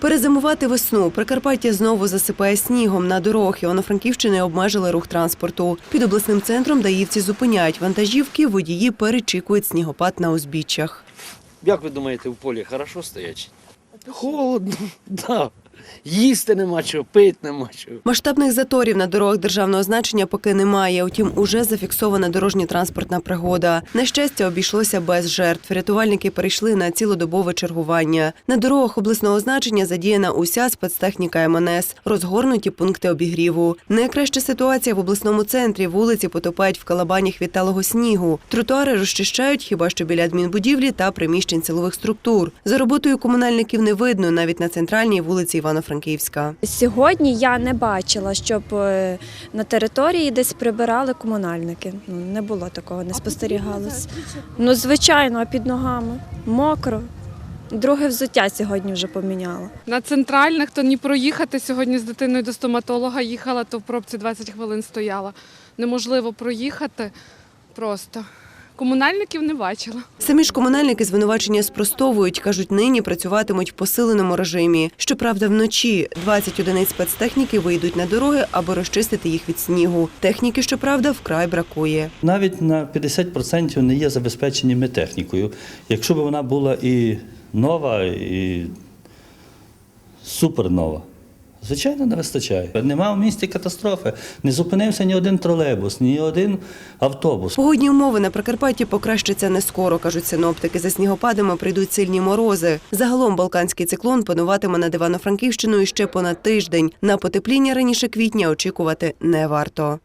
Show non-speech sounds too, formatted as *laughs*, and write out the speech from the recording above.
Перезимувати весну Прикарпаття знову засипає снігом. На дорогах Івано-Франківщини обмежили рух транспорту. Під обласним центром даївці зупиняють вантажівки, водії перечікують снігопад на узбіччях. Як ви думаєте, в полі хорошо стоять? Холодно, *laughs* да. Їсти нема чого, пити нема чого. Масштабних заторів на дорогах державного значення поки немає. Утім, уже зафіксована дорожньо-транспортна пригода. На щастя, обійшлося без жертв. Рятувальники перейшли на цілодобове чергування. На дорогах обласного значення задіяна уся спецтехніка МНС, розгорнуті пункти обігріву. Найкраща ситуація в обласному центрі. Вулиці потопають в калабанях від снігу. Тротуари розчищають хіба що біля адмінбудівлі та приміщень силових структур. За роботою комунальників не видно навіть на центральній вулиці Івано-Франківська. Сьогодні я не бачила, щоб е, на території десь прибирали комунальники. Ну не було такого, не спостерігалось. Ну звичайно, а під ногами мокро. Друге взуття сьогодні вже поміняла. На центральних то ні проїхати сьогодні з дитиною до стоматолога їхала, то в пробці 20 хвилин стояла. Неможливо проїхати просто. Комунальників не бачила. Самі ж комунальники звинувачення спростовують. кажуть, нині працюватимуть в посиленому режимі. Щоправда, вночі 20 одиниць спецтехніки вийдуть на дороги, аби розчистити їх від снігу. Техніки, щоправда, вкрай бракує. Навіть на 50% не є забезпечені ми технікою. Якщо б вона була і нова, і супернова. Звичайно, не вистачає. Нема в місті катастрофи. Не зупинився ні один тролейбус, ні один автобус. Погодні умови на Прикарпатті покращаться не скоро, кажуть синоптики. За снігопадами прийдуть сильні морози. Загалом балканський циклон пануватиме над Івано-Франківщиною ще понад тиждень. На потепління раніше квітня очікувати не варто.